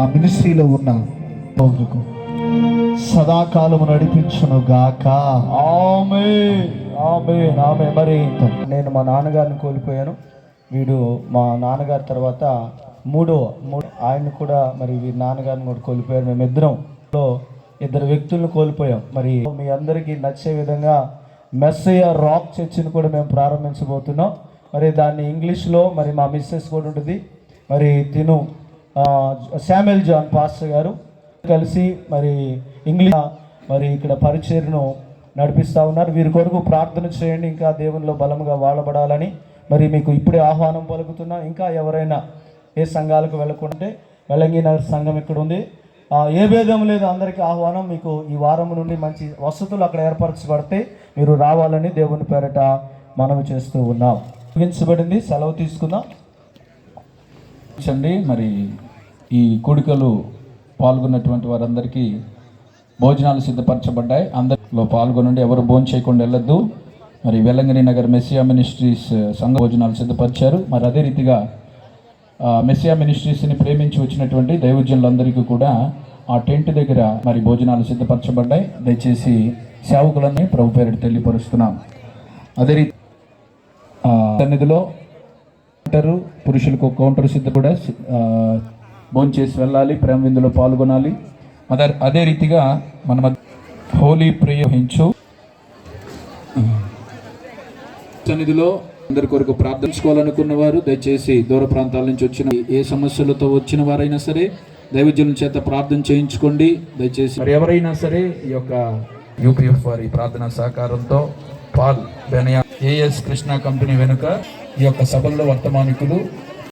మా మినిస్ట్రీలో ఉన్న పౌరులకు సదాకాలము నడిపించును గాక ఆమె ఆమె ఆమె మరి నేను మా నాన్నగారిని కోల్పోయాను. వీడు మా నాన్నగారి తర్వాత మూడో మూడు ఆయన కూడా మరి వీరి నాన్నగారిని కూడా కోల్పోయారు. మేమిద్దరం లో ఇద్దరు వ్యక్తులను కోల్పోయాం. మరి మీ అందరికీ నచ్చే విధంగా మెస్సయ్య రాక్ చర్చిని కూడా మేము ప్రారంభించబోతున్నాం. మరి దాన్ని ఇంగ్లీష్లో మరి మా మిస్సెస్ కూడా ఉంటుంది. మరి తిను. శామ్యుల్ జాన్ పాస్టర్ గారు కలిసి మరి ఇంగ్లీష్ మరి ఇక్కడ పరిచయను నడిపిస్తూ ఉన్నారు. వీరి కొరకు ప్రార్థన చేయండి. ఇంకా దేవునిలో బలముగా వాడబడాలని మరి మీకు ఇప్పుడే ఆహ్వానం పలుకుతున్నా. ఇంకా ఎవరైనా ఏ సంఘాలకు వెళ్ళకుంటే వెలంగి నగర్ సంఘం ఇక్కడ ఉంది. ఏ భేదం లేదు. అందరికీ ఆహ్వానం. మీకు ఈ వారం నుండి మంచి వసతులు అక్కడ ఏర్పరచబడితే మీరు రావాలని దేవుని పేరట మనవి చేస్తూ ఉన్నాం. ముగించబడింది. సెలవు తీసుకుందాం. చండి మరి ఈ కూడికలు పాల్గొన్నటువంటి వారందరికీ భోజనాలు సిద్ధపరచబడ్డాయి. అందరిలో పాల్గొనండి. ఎవరు భోజనం చేయకుండా వెళ్ళొద్దు. మరి వెల్లంగిరి నగర్ మెస్సియా మినిస్ట్రీస్ సంఘ భోజనాలు సిద్ధపరిచారు. మరి అదే రీతిగా ఆ, మెస్సియా మినిస్ట్రీస్ని ప్రేమించి వచ్చినటువంటి దైవజనులందరికీ కూడా ఆ టెంట్ దగ్గర మరి భోజనాలు సిద్ధపరచబడ్డాయి. దయచేసి సేవకులని ప్రభు పేరిట తెలియపరుస్తున్నాం. అదే రీతి సన్నిధిలో కౌంటరు పురుషులకు కౌంటర్ సిద్ధ కూడా భోజనం చేసి వెళ్ళాలి ప్రేమ విందులో పాల్గొనాలి. అదే అదే రీతిగా మన హోలీ ప్రయోగించు సన్నిధిలో అందరి కొరకు ప్రార్థించుకోవాలనుకున్న వారు దయచేసి దూర ప్రాంతాల నుంచి వచ్చిన ఏ సమస్యలతో వచ్చిన వారైనా సరే దైవజనుల చేత ప్రార్థన చేయించుకోండి. దయచేసి ఎవరైనా సరే ఈ యొక్క యూపీఎఫ్ వారి ప్రార్థన సహకారంతో Paul Benaya AS Krishna company వెనుక ఈ యొక్క సభల్లో వర్తమానికులు